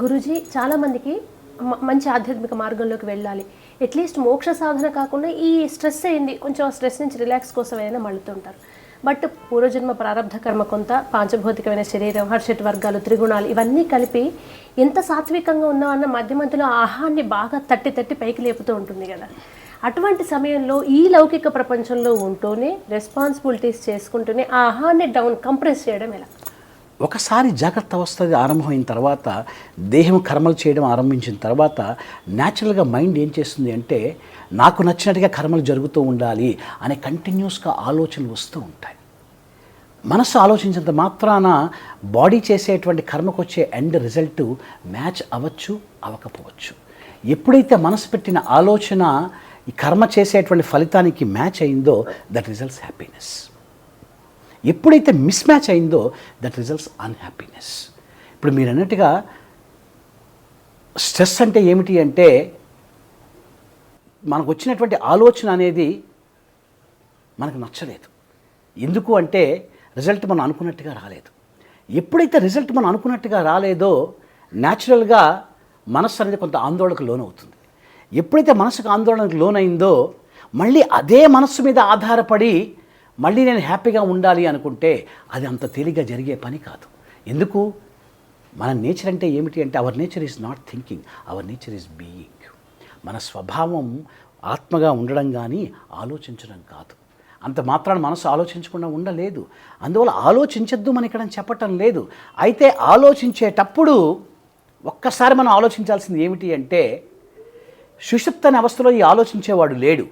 గురూజీ చాలామందికి మంచి ఆధ్యాత్మిక మార్గంలోకి వెళ్ళాలి. అట్లీస్ట్ మోక్ష సాధన కాకుండా ఈ స్ట్రెస్ అయింది కొంచెం స్ట్రెస్ నుంచి రిలాక్స్ కోసం ఏదైనా మళ్ళుతుంటారు బట్ పూర్వజన్మ ప్రారంభ కర్మ కొంత పాంచభౌతికమైన శరీరం హర్షట్ వర్గాలు త్రిగుణాలు ఇవన్నీ కలిపి ఎంత సాత్వికంగా ఉన్నామన్న మధ్య మధ్యలో ఆహాన్ని బాగా తట్టి తట్టి పైకి లేపుతూ ఉంటుంది కదా. అటువంటి సమయంలో ఈ లౌకిక ప్రపంచంలో ఉంటూనే రెస్పాన్సిబిలిటీస్ చేసుకుంటూనే ఆ ఆహాన్ని డౌన్ కంప్రెస్ చేయడం ఎలా? ఒకసారి జాగ్రత్త అవస్థ ఆరంభమైన తర్వాత దేహం కర్మలు చేయడం ఆరంభించిన తర్వాత న్యాచురల్గా మైండ్ ఏం చేస్తుంది అంటే నాకు నచ్చినట్టుగా కర్మలు జరుగుతూ ఉండాలి అనే కంటిన్యూస్గా ఆలోచనలు వస్తూ ఉంటాయి. మనసు ఆలోచించినంత మాత్రాన బాడీ చేసేటువంటి కర్మకు వచ్చే ఎండ్ రిజల్ట్ మ్యాచ్ అవ్వచ్చు అవ్వకపోవచ్చు. ఎప్పుడైతే మనసు పెట్టిన ఆలోచన ఈ కర్మ చేసేటువంటి ఫలితానికి మ్యాచ్ అయిందో దట్ రిజల్ట్స్ హ్యాపీనెస్. ఎప్పుడైతే మిస్ మ్యాచ్ అయిందో దట్ రిజల్ట్స్ అన్హ్యాపీనెస్ ఇప్పుడు మీరు అన్నట్టుగా స్ట్రెస్ అంటే ఏమిటి అంటే మనకు వచ్చినటువంటి ఆలోచన అనేది మనకు నచ్చలేదు. ఎందుకు అంటే రిజల్ట్ మనం అనుకున్నట్టుగా రాలేదు. ఎప్పుడైతే రిజల్ట్ మనం అనుకున్నట్టుగా రాలేదో న్యాచురల్గా మనస్సు అనేది కొంత ఆందోళనకు లోనవుతుంది. ఎప్పుడైతే మనసుకు ఆందోళనకు లోనైందో మళ్ళీ అదే మనస్సు మీద ఆధారపడి మళ్ళీ నేను హ్యాపీగా ఉండాలి అనుకుంటే అది అంత తేలిగ్గా జరిగే పని కాదు. ఎందుకు? మన నేచర్ అంటే ఏమిటి అంటే our nature is not thinking our nature is being మన స్వభావం ఆత్మగా ఉండడం కానీ ఆలోచించడం కాదు. అంత మాత్రాన మనసు ఆలోచించకుండా ఉండలేదు. అందువల్ల ఆలోచించద్దు మన ఇక్కడ చెప్పటం లేదు. అయితే ఆలోచించేటప్పుడు ఒక్కసారి మనం ఆలోచించాల్సింది ఏమిటి అంటే సుషుప్తని అవస్థలో ఈ ఆలోచించేవాడు లేడు.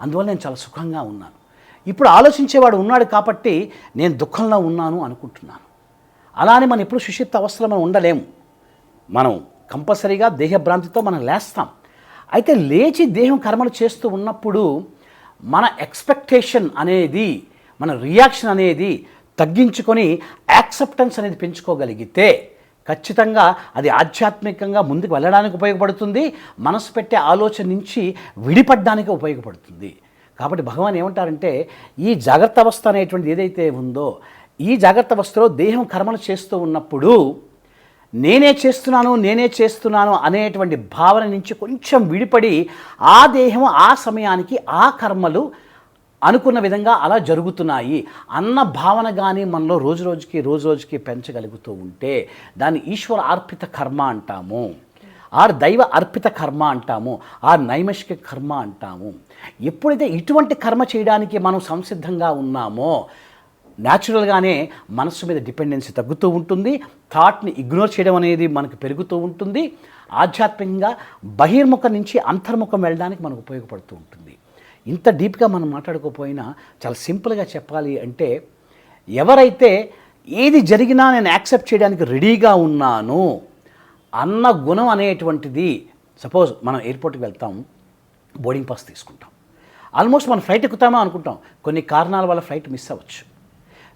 అందువల్ల నేను చాలా సుఖంగా ఉన్నాను. ఇప్పుడు ఆలోచించేవాడు ఉన్నాడు కాబట్టి నేను దుఃఖంలో ఉన్నాను అనుకుంటున్నాను. అలానే మనం ఎప్పుడు సుషిప్త అవస్థలో మనం ఉండలేము. మనం కంపల్సరీగా దేహభ్రాంతితో మనం లేస్తాం. అయితే లేచి దేహం కర్మలు చేస్తూ ఉన్నప్పుడు మన ఎక్స్పెక్టేషన్ అనేది మన రియాక్షన్ అనేది తగ్గించుకొని యాక్సెప్టెన్స్ అనేది పెంచుకోగలిగితే ఖచ్చితంగా అది ఆధ్యాత్మికంగా ముందుకు వెళ్ళడానికి ఉపయోగపడుతుంది. మనసు పెట్టే ఆలోచన నుంచి విడిపడడానికి ఉపయోగపడుతుంది. కాబట్టి భగవాన్ ఏమంటారంటే ఈ జాగ్రత్త అవస్థ అనేటువంటిది ఏదైతే ఉందో ఈ జాగ్రత్త అవస్థలో దేహం కర్మలు చేస్తూ ఉన్నప్పుడు నేనే చేస్తున్నాను నేనే చేస్తున్నాను అనేటువంటి భావన నుంచి కొంచెం విడిపడి ఆ దేహం ఆ సమయానికి ఆ కర్మలు అనుకున్న విధంగా అలా జరుగుతున్నాయి అన్న భావన కానీ మనలో రోజు రోజుకి రోజు రోజుకి పెంచగలుగుతూ ఉంటే దాన్ని ఈశ్వర అర్పిత కర్మ అంటాము. ఆర్ దైవ అర్పిత కర్మ అంటాము. ఆర్ నైమషిక కర్మ అంటాము. ఎప్పుడైతే ఇటువంటి కర్మ చేయడానికి మనం సంసిద్ధంగా ఉన్నామో న్యాచురల్గానే మనస్సు మీద డిపెండెన్సీ తగ్గుతూ ఉంటుంది థాట్ని ఇగ్నోర్ చేయడం అనేది మనకు పెరుగుతూ ఉంటుంది ఆధ్యాత్మికంగా బహిర్ముఖం నుంచి అంతర్ముఖం వెళ్ళడానికి మనకు ఉపయోగపడుతూ ఉంటుంది. ఇంత డీప్గా మనం మాట్లాడుకోపోయినా చాలా సింపుల్గా చెప్పాలి అంటే ఎవరైతే ఏది జరిగినా నేను యాక్సెప్ట్ చేయడానికి రెడీగా ఉన్నాను అన్న గుణం అనేటువంటిది సపోజ్ మనం ఎయిర్పోర్ట్కి వెళ్తాం బోర్డింగ్ పాస్ తీసుకుంటాం. ఆల్మోస్ట్ మనం ఫ్లైట్ ఎక్కుతామో అనుకుంటాం. కొన్ని కారణాల వల్ల ఫ్లైట్ మిస్ అవ్వచ్చు.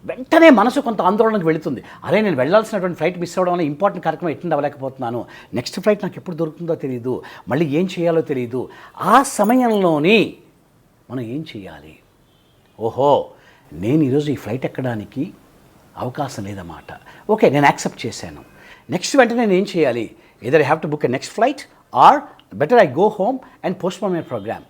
వెంటనే మనసు కొంత ఆందోళనకు వెళుతుంది. అరే నేను వెళ్ళాల్సినటువంటి ఫ్లైట్ మిస్ అవ్వడం వల్ల ఇంపార్టెంట్ కార్యక్రమం ఎట్లా అవ్వలేకపోతున్నాను నెక్స్ట్ ఫ్లైట్ నాకు ఎప్పుడు దొరుకుతుందో తెలియదు మళ్ళీ ఏం చేయాలో తెలియదు ఆ సమయంలోని మనం ఏం చేయాలి? ఓహో నేను ఈరోజు ఈ ఫ్లైట్ ఎక్కడానికి అవకాశం లేదన్నమాట. ఓకే నేను యాక్సెప్ట్ చేశాను. నెక్స్ట్ వెంటనే నేను ఏం చేయాలి? Either I have to book a next flight or better I go home and postpone my program.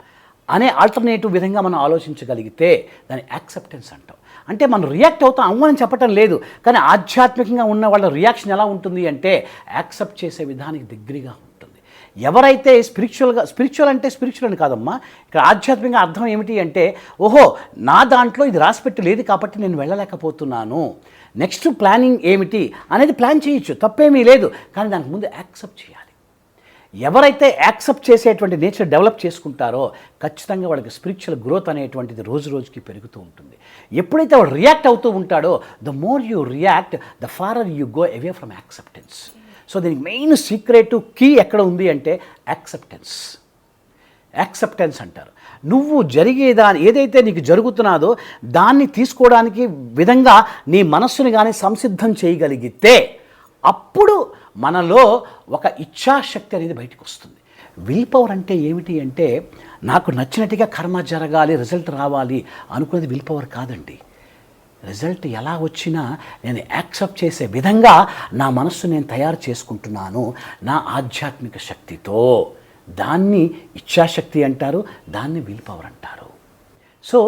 అనే ఆల్టర్నేటివ్ విధంగా మనం ఆలోచించగలిగితే దాన్ని యాక్సెప్టెన్స్ అంటాం. అంటే మనం రియాక్ట్ అవుతాం అవ్వని చెప్పటం లేదు. కానీ ఆధ్యాత్మికంగా ఉన్న వాళ్ళ రియాక్షన్ ఎలా ఉంటుంది అంటే యాక్సెప్ట్ చేసే విధానికి దగ్గరగా ఉంటుంది. ఎవరైతే స్పిరిచువల్గా స్పిరిచువల్ అంటే స్పిరిచువల్ అని కాదమ్మా. ఇక్కడ ఆధ్యాత్మికంగా అర్థం ఏమిటి అంటే ఓహో నా దాంట్లో ఇది రాసిపెట్టి లేదు కాబట్టి నేను వెళ్ళలేకపోతున్నాను. నెక్స్ట్ ప్లానింగ్ ఏమిటి అనేది ప్లాన్ చేయొచ్చు. తప్పేమీ లేదు. కానీ దానికి ముందు యాక్సెప్ట్ చేయాలి. ఎవరైతే యాక్సెప్ట్ చేసేటువంటి నేచర్ డెవలప్ చేసుకుంటారో ఖచ్చితంగా వాళ్ళకి స్పిరిచువల్ గ్రోత్ అనేటువంటిది రోజు రోజుకి పెరుగుతూ ఉంటుంది. ఎప్పుడైతే వాడు రియాక్ట్ అవుతూ ఉంటాడో the more you react the farther you go away from acceptance. So దీనికి మెయిన్ సీక్రెట్ కీ ఎక్కడ ఉంది అంటే యాక్సెప్టెన్స్. యాక్సెప్టెన్స్ అంటారు. నువ్వు జరిగేదాన్ని ఏదైతే నీకు జరుగుతున్నదో దాన్ని తీసుకోవడానికి విధంగా నీ మనస్సుని కానీ సంసిద్ధం చేయగలిగితే అప్పుడు మనలో ఒక ఇచ్ఛాశక్తి అనేది బయటకు వస్తుంది. విల్ పవర్ అంటే ఏమిటి అంటే నాకు నచ్చినట్టుగా కర్మ జరగాలి రిజల్ట్ రావాలి అనుకునేది విల్ పవర్ కాదండి. రిజల్ట్ ఎలా వచ్చినా నేను యాక్సెప్ట్ చేసే విధంగా నా మనస్సు నేను తయారు చేసుకుంటున్నాను నా ఆధ్యాత్మిక శక్తితో. దాన్ని ఇచ్ఛాశక్తి అంటారు దాన్ని విల్ పవర్ అంటారు. సో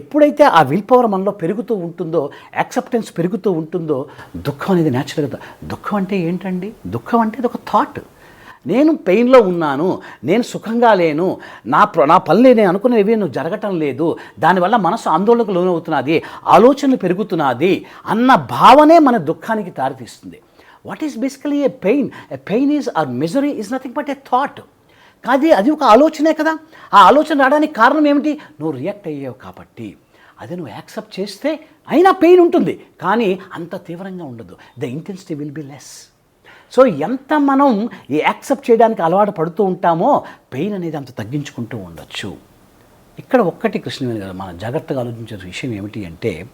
ఎప్పుడైతే ఆ విల్ పవర్ మనలో పెరుగుతూ ఉంటుందో యాక్సెప్టెన్స్ పెరుగుతూ ఉంటుందో దుఃఖం అనేది న్యాచురల్గా దుఃఖం అంటే ఏంటండి? దుఃఖం అంటే ఇది ఒక థాట్ నేను పెయిన్లో ఉన్నాను నేను సుఖంగా లేను నా నా పనులు నేను అనుకునేవి నువ్వు జరగటం లేదు దానివల్ల మనసు ఆందోళనకు లోనవుతున్నది ఆలోచనలు పెరుగుతున్నది అన్న భావనే మన దుఃఖానికి దారితీస్తుంది. What is basically a pain a pain is or misery is nothing but a thought కాదే అది ఒక ఆలోచనే కదా. ఆ ఆలోచన రావడానికి కారణం ఏమిటి? నువ్వు రియాక్ట్ అయ్యావు కాబట్టి. అది నువ్వు యాక్సెప్ట్ చేస్తే అయినా పెయిన్ ఉంటుంది. కానీ అంత తీవ్రంగా ఉండదు. The intensity will be less so ఎంత మనం ఈ యాక్సెప్ట్ చేయడానికి అలవాటు పడుతూ ఉంటామో పెయిన్ అనేది అంత తగ్గించుకుంటూ ఉండొచ్చు. ఇక్కడ ఒక్కటి కృష్ణవేణి గారు మనం జాగ్రత్తగా ఆలోచించే విషయం ఏమిటి అంటే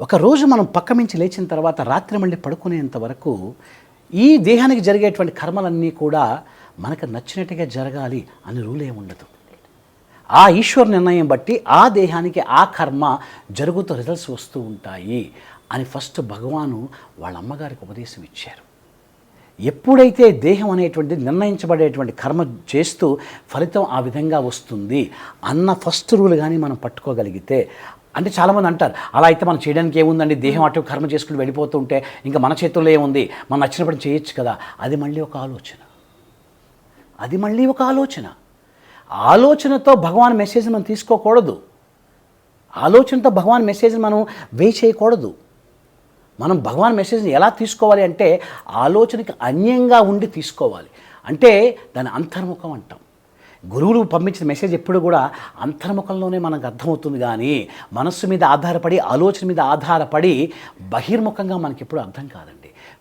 ఒకరోజు మనం పక్క నుంచి లేచిన తర్వాత రాత్రి మళ్ళీ పడుకునేంత వరకు ఈ దేహానికి జరిగేటువంటి కర్మలన్నీ కూడా మనకు నచ్చినట్టుగా జరగాలి అని రూల్ ఏముండదు ఉండదు. ఆ ఈశ్వర నిర్ణయం బట్టి ఆ దేహానికి ఆ కర్మ జరుగుతూ రిజల్ట్స్ వస్తూ ఉంటాయి అని ఫస్ట్ భగవాను వాళ్ళ అమ్మగారికి ఉపదేశం ఇచ్చారు. ఎప్పుడైతే దేహం అనేటువంటి నిర్ణయించబడేటువంటి కర్మ చేస్తూ ఫలితం ఆ విధంగా వస్తుంది అన్న ఫస్ట్ రూల్ కానీ మనం పట్టుకోగలిగితే అంటే చాలామంది అంటారు అలా అయితే మనం చేయడానికి ఏముందండి? దేహం అటు కర్మ చేసుకుని వెళ్ళిపోతుంటే ఇంకా మన చేతుల్లో ఏముంది? మనం నచ్చినప్పుడు చేయొచ్చు కదా. అది మళ్ళీ ఒక ఆలోచన. అది మళ్ళీ ఒక ఆలోచన. ఆలోచనతో భగవాన్ మెసేజ్ మనం తీసుకోకూడదు. ఆలోచనతో భగవాన్ మెసేజ్ మనం వే చేయకూడదు మనం భగవాన్ మెసేజ్ని ఎలా తీసుకోవాలి అంటే ఆలోచనకి అన్యంగా ఉండి తీసుకోవాలి. అంటే దాని అంతర్ముఖం అంటాం. గురువులు పంపించిన మెసేజ్ ఎప్పుడు కూడా అంతర్ముఖంలోనే మనకు అర్థమవుతుంది కానీ మనస్సు మీద ఆధారపడి ఆలోచన మీద ఆధారపడి బహిర్ముఖంగా మనకి ఎప్పుడు అర్థం కాదండి.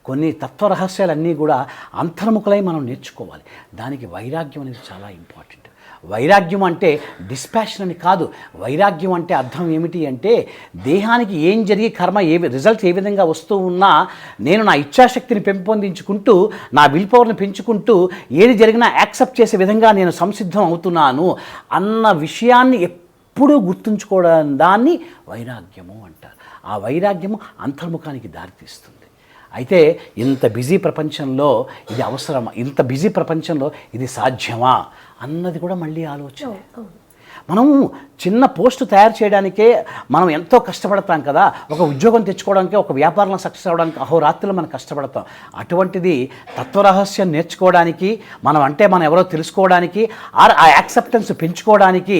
కొన్ని తత్వ రహస్యాలన్నీ కూడా అంతర్ముఖలై మనం నేర్చుకోవాలి. దానికి వైరాగ్యం అనేది చాలా ఇంపార్టెంట్. వైరాగ్యం అంటే డిస్పాషన్ అని కాదు. వైరాగ్యం అంటే అర్థం ఏమిటి అంటే దేహానికి ఏం జరిగి కర్మ ఏ రిజల్ట్ ఏ విధంగా వస్తూ ఉన్నా నేను నా ఇచ్ఛాశక్తిని పెంపొందించుకుంటూ నా విల్ పవర్ని పెంచుకుంటూ ఏది జరిగినా యాక్సెప్ట్ చేసే విధంగా నేను సంసిద్ధం అవుతున్నాను అన్న విషయాన్ని ఎప్పుడూ గుర్తుంచుకోవడం దాన్ని వైరాగ్యము అంటారు. ఆ వైరాగ్యము అంతర్ముఖానికి దారితీస్తుంది. అయితే ఇంత బిజీ ప్రపంచంలో ఇది అవసరమా ఇంత బిజీ ప్రపంచంలో ఇది సాధ్యమా అన్నది కూడా మళ్ళీ ఆలోచన. మనం చిన్న పోస్ట్ తయారు చేయడానికే మనం ఎంతో కష్టపడతాం కదా. ఒక ఉద్యోగం తెచ్చుకోవడానికి ఒక వ్యాపారంలో సక్సెస్ అవ్వడానికి అహోరాత్రులు మనం కష్టపడతాం. అటువంటిది తత్వరహస్యం నేర్చుకోవడానికి మనం అంటే మనం ఎవరో తెలుసుకోవడానికి ఆర్ ఆ యాక్సెప్టెన్స్ పెంచుకోవడానికి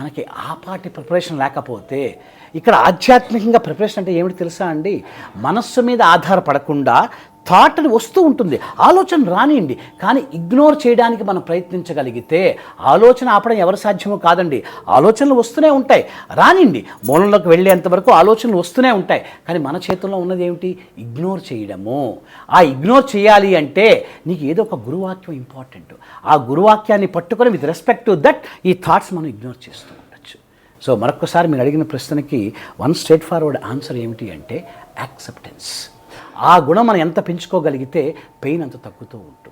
మనకి ఆ పాటి ప్రిపరేషన్ లేకపోతే ఇక్కడ ఆధ్యాత్మికంగా ప్రిపరేషన్ అంటే ఏమిటి తెలుసా అండి? మనస్సు మీద ఆధారపడకుండా థాట్ అని వస్తూ ఉంటుంది. ఆలోచన రానియండి. కానీ ఇగ్నోర్ చేయడానికి మనం ప్రయత్నించగలిగితే ఆలోచన ఆపడం ఎవరు సాధ్యమో కాదండి. ఆలోచనలు వస్తూనే ఉంటాయి. రానియండి. మూలంలోకి వెళ్ళేంత వరకు ఆలోచనలు వస్తూనే ఉంటాయి. కానీ మన చేతుల్లో ఉన్నది ఏమిటి? ఇగ్నోర్ చేయడము. ఆ ఇగ్నోర్ చేయాలి అంటే నీకు ఏదో ఒక గురువాక్యం ఇంపార్టెంట్ ఆ గురువాక్యాన్ని పట్టుకొని విత్ రెస్పెక్ట్ టు దట్ ఈ థాట్స్ మనం ఇగ్నోర్ చేస్తాం. సో మరొకసారి మీరు అడిగిన ప్రశ్నకి వన్ స్ట్రేట్ ఫార్వర్డ్ ఆన్సర్ ఏమిటి అంటే యాక్సెప్టెన్స్ ఆ గుణం మనం ఎంత పెంచుకోగలిగితే పెయిన్ అంత తగ్గుతూ ఉంటుంది.